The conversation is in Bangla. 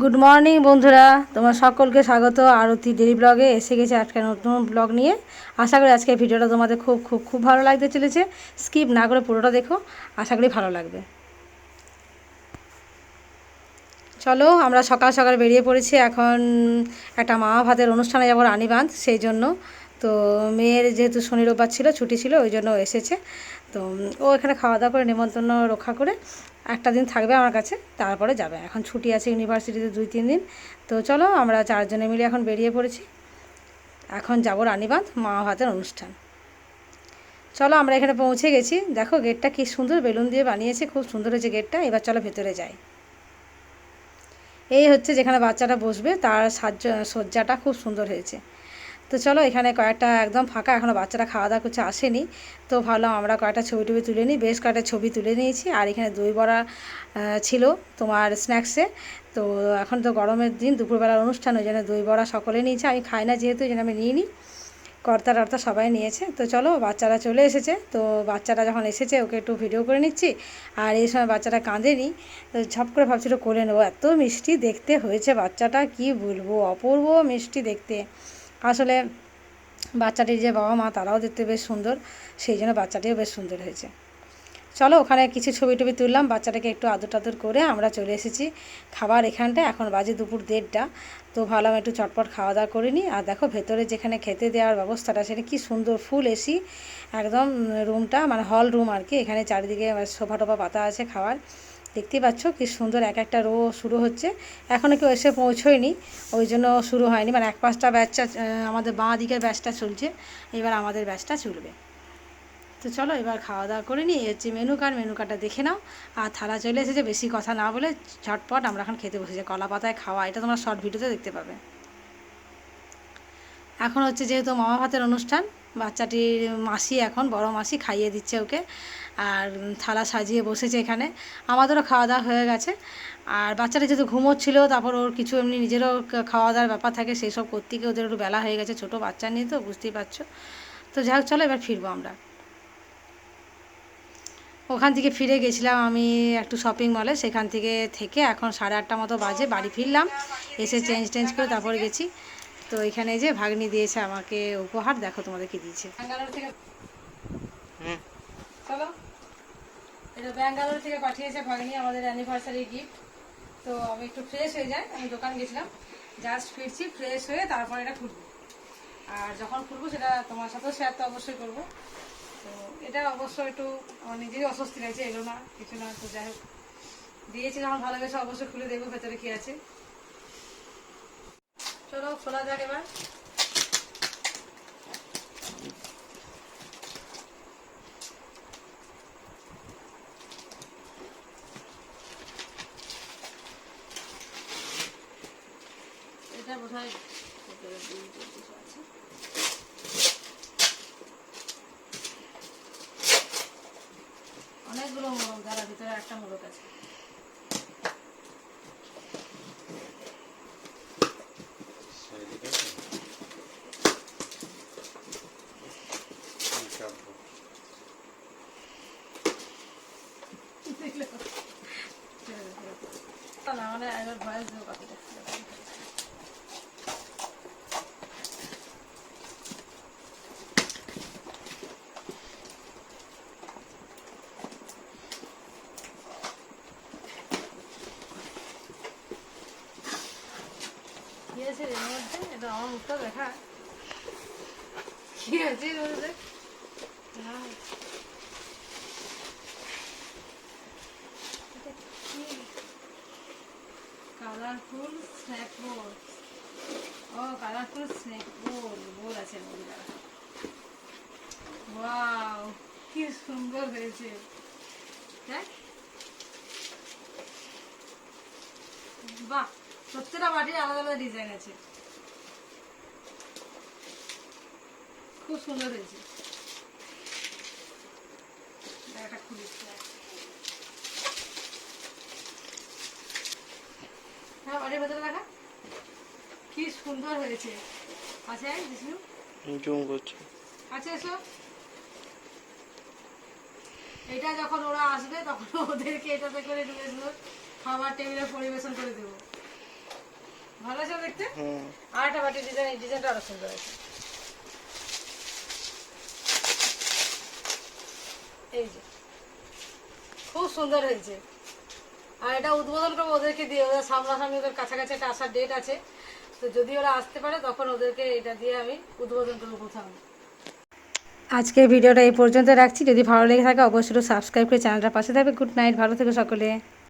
গুড মর্নিং বন্ধুরা। তোমার সকলকে স্বাগত। আরতি ডেলি ব্লগে এসে গেছে আজকে নতুন ব্লগ নিয়ে। আশা করি আজকে ভিডিওটা তোমাদের খুব খুব খুব ভালো লাগতে চলেছে। স্কিপ না করে পুরোটা দেখো। আশা করি ভালো লাগবে। চলো, আমরা সকাল সকাল বেরিয়ে পড়েছি। এখন একটা মা ভাতের অনুষ্ঠানে যাব রানীবাঁধ সেই জন্য। তো মেয়ের যেহেতু শনি রোববার ছিল, ছুটি ছিল, ওই জন্য এসেছে। তো ও এখানে খাওয়া দাওয়া করে নিমন্ত্রণ রক্ষা করে একটা দিন থাকবে আমার কাছে, তারপরে যাবে। এখন ছুটি আছে ইউনিভার্সিটিতে দুই, তিন দিন। তো চলো, আমরা চারজনে মিলে এখন বেরিয়ে পড়েছি। এখন যাব রানীবাঁধ মা ভাতের অনুষ্ঠান। চলো, আমরা এখানে পৌঁছে গেছি। দেখো, গেটটা কি সুন্দর বেলুন দিয়ে বানিয়েছে, খুব সুন্দর হয়েছে গেটটা। এবার চলো, ভেতরে যাই। এই হচ্ছে যেখানে বাচ্চাটা বসবে, তার সাজ সজ্জাটা খুব সুন্দর হয়েছে। তো চলো এখানে কয়েকটা একদম ফাঁকা এখনও বাচ্চারা খাওয়া দাওয়া করছে, আসেনি। তো ভাবলাম আমরা কয়েকটা ছবি টবি তুলে নিই, বেশ কয়েকটা ছবি তুলে নিয়েছি। আর এখানে দই বড়া ছিল তোমার স্ন্যাক্সে। তো এখন তো গরমের দিন, দুপুরবেলার অনুষ্ঠান, ওই জন্য দই বড়া সকলে নিয়েছে। আমি খাই না যেহেতু ওই জন্য আমি নিই নি কর্তা টর্তা সবাই নিয়েছে। তো চলো, বাচ্চারা চলে এসেছে। তো বাচ্চারা যখন এসেছে, ওকে একটু ভিডিও করে নিচ্ছি। আর এই সময় বাচ্চাটা কাঁদেনি। তো ঝপ করে ভাবছিল করে নেব। এত মিষ্টি দেখতে হয়েছে বাচ্চাটা, কি বলব? অপূর্ব মিষ্টি দেখতে। আসলে বাচ্চাটির যে বাবা মা, তারাও দেখতে বেশ সুন্দর। সেই জন্য বাচ্চাটিও বেশ সুন্দর হয়েছে। চলো, ওখানে কিছু ছবি টবি তুললাম। বাচ্চাটাকে একটু আদর টাদর করে আমরা চলে এসেছি খাবার এখানটা এখন বাজে দুপুর দেড়টা। তো ভাবলাম একটু চটপট খাওয়া দাওয়া করে নিই। আর দেখো, ভেতরে যেখানে খেতে দেওয়ার ব্যবস্থাটা, সেটা কি সুন্দর ফুল এসি একদম রুমটা মানে হল রুম আর কি। এখানে চারিদিকে সোফা টোফা পাতা আছে খাওয়ার। দেখতেই পাচ্ছ কি সুন্দর এক একটা রো শুরু হচ্ছে। এখনও কেউ এসে পৌঁছোয়নি, ওই জন্য শুরু হয়নি। মানে এক পাঁচটা ব্যাচটা আমাদের বাঁ দিকের ব্যাচটা চলছে, এবার আমাদের ব্যাচটা চলবে। তো চলো এবার খাওয়া দাওয়া করে নিই হচ্ছে মেনু কার্ড মেনু কার্ডটা দেখে নাও। আর থালা চলে এসেছে, বেশি কথা না বলে ঝটপট আমরা এখন খেতে বসেছি। কলা পাতায় খাওয়া, এটা তোমরা শর্ট ভিডিওতে দেখতে পাবে। এখন হচ্ছে যেহেতু মামা ভাতের অনুষ্ঠান, বাচ্চাটির মাসি এখন, বড় মাসি খাইয়ে দিচ্ছে ওকে। আর থালা সাজিয়ে বসেছে এখানে। আমাদেরও খাওয়া দাওয়া হয়ে গেছে। আর বাচ্চাটা যেহেতু ঘুমোচ্ছিল, তারপর ওর কিছু এমনি নিজেরও খাওয়া দাওয়ার ব্যাপার থাকে, সেই সব করতে গিয়ে ওদের একটু বেলা হয়ে গেছে, ছোটো বাচ্চা নিয়ে তো, বুঝতেই পারছ। তো যাই হোক, চলো এবার ফিরবো আমরা। ওখান থেকে ফিরে গেছিলাম আমি একটু শপিং মলে সেখান থেকে থেকে এখন সাড়ে আটটা মতো বাজে, বাড়ি ফিরলাম। এসে চেঞ্জ টেঞ্জ করে তারপরে গেছি। তো এখানে যে ভাগ্নি দিয়েছে আমাকে উপহার দেখো তোমাদের কি দিয়েছে। ব্যাঙ্গালোর থেকে চলো। এটা ব্যাঙ্গালোর থেকে পাঠিয়েছে ভাগ্নি আমাদের অ্যানিভার্সারি গিফট তো আমি একটু ফ্রেশ হয়ে যাই। আমি দোকান গেছিলাম। জাস্ট ফিরছি ফ্রেশ হয়ে তারপর এটা খুলবো। আর যখন খুলবো সেটা তোমার সাথেও শেয়ার তো অবশ্যই করব। তো এটা অবশ্য একটু আমার নিজেরই অস্বস্তি লাগছে এলো না কিছু না তো যাই হোক। দিয়েছি যখন ভালোবেসে অবশ্যই খুলে দেখব ভেতরে কি আছে। চলো খোলা যাক এবার। এটা কিছু আছে অনেকগুলো মোড়ক দাঁড়া ভিতরে একটা মোড়ক আছে না মানে এবার ভয়েস কি আছে এর মধ্যে? এটা আমার মুখটা দেখা। কি আছে এর মধ্যে হ্যাঁ। কালারফুল স্ন্যাক বোল ও, কালারফুল স্ন্যাক বোল বোল আছে মধ্যে ওয়াও, কি সুন্দর হয়েছে। দেখ। বাহ, প্রত্যেকটা বাটির আলাদা আলাদা ডিজাইন আছে। খুব সুন্দর হয়েছে। একটা খুলি হ্যাঁ বাড়ির ভেতরে দেখা? কি সুন্দর হয়েছে। আছে বিষ্ণু জুম করছে। আছে এসো। এটা যখন ওরা আসবে তখন ওদেরকে এটাতে করে নিয়ে খাবার টেবিলে পরিবেশন করে দেবো। ভালো আছে দেখতে? আর একটা বাটি ডিজাইন এই ডিজাইনটা আরও সুন্দর আছে এই যে। খুব সুন্দর হয়েছে। আর এটা উদ্বোধন করব, ওদেরকে দিয়ে ওদের সামনাসামনি ওদের কাছাকাছি একটা আসার ডেট আছে। তো যদি ওরা আসতে পারে, তখন ওদেরকে এটা দিয়ে আমি উদ্বোধন করব কোথাও আজকের ভিডিওটা এই পর্যন্ত রাখছি। যদি ভালো লেগে থাকে, অবশ্যই সাবস্ক্রাইব করে চ্যানেলটা পাশে থাকবে গুড নাইট ভালো থেকো সকলে।